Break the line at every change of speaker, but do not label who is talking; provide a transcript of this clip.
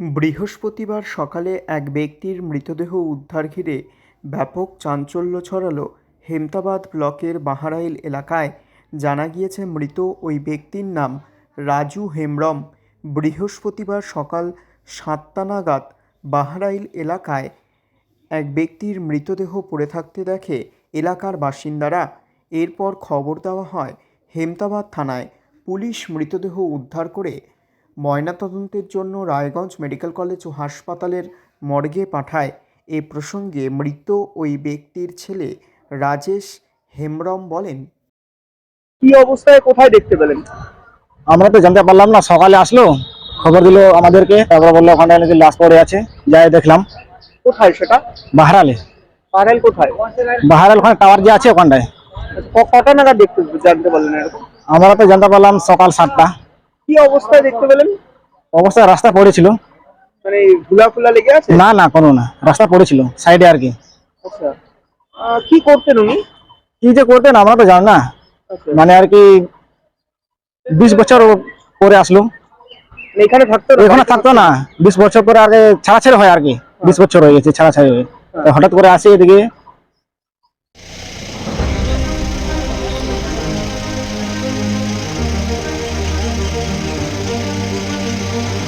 বৃহস্পতিবার সকালে এক ব্যক্তির মৃতদেহ উদ্ধার ঘিরে ব্যাপক চাঞ্চল্য ছড়ালো হেমতাবাদ ব্লকের বাহারাইল এলাকায়। জানা গিয়েছে, মৃত ওই ব্যক্তির নাম রাজু হেমব্রম। বৃহস্পতিবার সকাল সাতটা নাগাদ বাহারাইল এলাকায় এক ব্যক্তির মৃতদেহ পড়ে থাকতে দেখে এলাকার বাসিন্দারা। এরপর খবর দেওয়া হয়, হেমতাবাদ থানায় পুলিশ মৃতদেহ উদ্ধার করে ময়নাতদন্তের জন্য রায়গঞ্জ মেডিকেল কলেজ ও হাসপাতালের মর্গে পাঠায়। এ প্রসঙ্গে মৃত ওই ব্যক্তির ছেলে রাজেশ হেমব্রম বলেন
কি অবস্থায় কোথায় দেখতে পেলেন?
আমরা তো জানতে পারলাম না সকালে আসলো খবর দিল আমাদেরকে তারপর বলল ওখানে নাকি লাশ পড়ে আছে যাই দেখলাম।
কোথায় সেটা?
বাহারালে।
পারেল কোথায়?
বাহারাল ওখানে টাওয়ার যে আছে ওখানটায়।
ক- কটা নাগাদ দেখতে জানতে পারলেন এরকম?
আমরা তো জানতে পারলাম সকাল সাতটা।
কি অবস্থায় দেখতে পেলেন?
অবস্থায় রাস্তা পড়েছিল।
মানে ফুলা লেগে আছে?
না না কোনো না। রাস্তা পড়েছিল সাইডে আর কি।
আচ্ছা। আহ, কি করতেন উনি?
কি যে করতেন আমরা তো জানি না।
আচ্ছা।
মানে আর কি বিশ বছর পরে আসলো।
মানে এখানে থাকতো না?
এখানে থাকতো না। বিশ বছর পরে আগে ছাড়াছাড়ি হয় আর কি। বিশ বছর হয়ে গেছে ছাড়াছাড়ি হয়ে। তো হঠাৎ করে আসি এদিকে। Thank you.